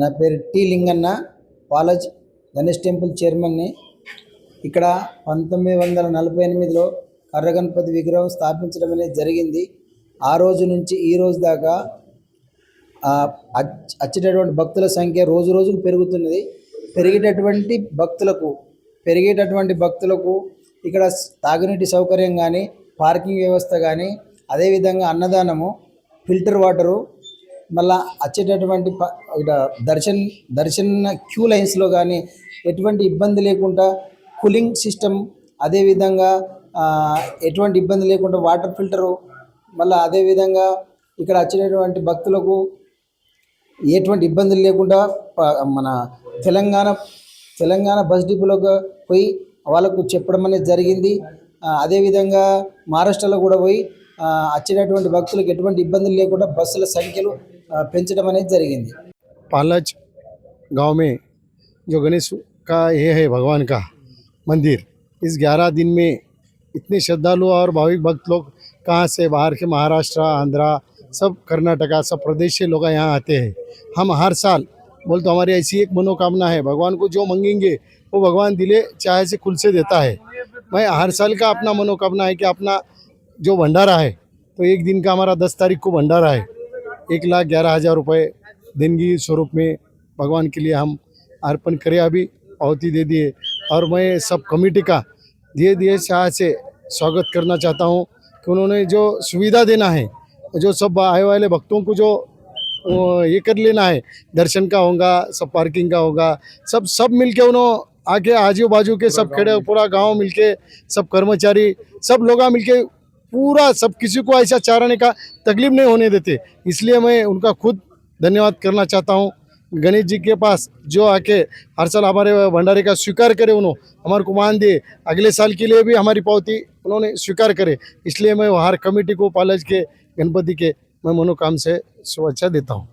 నా పేరు T Linganna Palaj Ganesh temple చైర్మన్ని. ఇక్కడ పంతొమ్మిది వందల నలభై ఎనిమిదిలో కర్రగణపతి విగ్రహం స్థాపించడం అనేది జరిగింది. ఆ రోజు నుంచి ఈ రోజు దాకా అచ్చేటటువంటి వచ్చేటటువంటి భక్తుల సంఖ్య రోజు రోజుకు పెరుగుతున్నది. పెరిగేటటువంటి భక్తులకు పెరిగేటటువంటి భక్తులకు ఇక్కడ తాగునీటి సౌకర్యం కానీ పార్కింగ్ వ్యవస్థ కానీ అదేవిధంగా అన్నదానము ఫిల్టర్ వాటరు మళ్ళా వచ్చేటటువంటి ప- దర్శన్ దర్శన్ క్యూ లైన్స్లో కానీ ఎటువంటి ఇబ్బంది లేకుండా కూలింగ్ సిస్టమ్ అదేవిధంగా ఎటువంటి ఇబ్బంది లేకుండా వాటర్ ఫిల్టరు మళ్ళీ అదేవిధంగా ఇక్కడ వచ్చినటువంటి భక్తులకు ఎటువంటి ఇబ్బందులు లేకుండా ప- మన తెలంగాణ తెలంగాణ బస్ డిపోలోకి పోయి వాళ్ళకు చెప్పడం అనేది జరిగింది. అదేవిధంగా మహారాష్ట్రలో కూడా పోయి ఆ, వచ్చినటువంటి భక్తులకు ఎటువంటి ఇబ్బందులు లేకుండా బస్సుల సంఖ్యలు పెంచడం అనేది జరిగింది पालच गांव में जो गणेश का ये है भगवान का मंदिर इस ग्यारह दिन में इतने श्रद्धालु और भाविक भक्त लोग कहाँ से बाहर के महाराष्ट्र आंध्रा सब कर्नाटका सब प्रदेश से लोग यहाँ आते हैं हम हर साल बोल तो हमारी ऐसी एक मनोकामना है भगवान को जो मांगेंगे वो भगवान दिले चाहे से खुल से देता है मैं हर साल का अपना मनोकामना है कि अपना जो भंडारा है तो एक दिन का हमारा दस तारीख को भंडारा है एक लाख ग्यारह हज़ार रुपये देनगी स्वरूप में भगवान के लिए हम अर्पण करें अभी आहुति दे दिए। और मैं सब कमेटी का धीरे धीरे शाह से स्वागत करना चाहता हूँ कि उन्होंने जो सुविधा देना है जो सब आए वाले भक्तों को जो ये कर लेना है दर्शन का होगा सब पार्किंग का होगा सब सब मिलके उन्होंने आके आजू बाजू के सब खड़े पूरा गाँव मिलके सब कर्मचारी सब लोग मिलके पूरा सब किसी को ऐसा चाराने का तकलीफ़ नहीं होने देते। इसलिए मैं उनका खुद धन्यवाद करना चाहता हूँ। गणेश जी के पास जो आके हर साल हमारे भंडारे का स्वीकार करे उन्होंने हमारे को मान दिए अगले साल के लिए भी हमारी पावती उन्होंने स्वीकार करे। इसलिए मैं हर कमेटी को, पालज के, गणपति के, मैं मनोकाम से शुभेच्छा देता हूँ।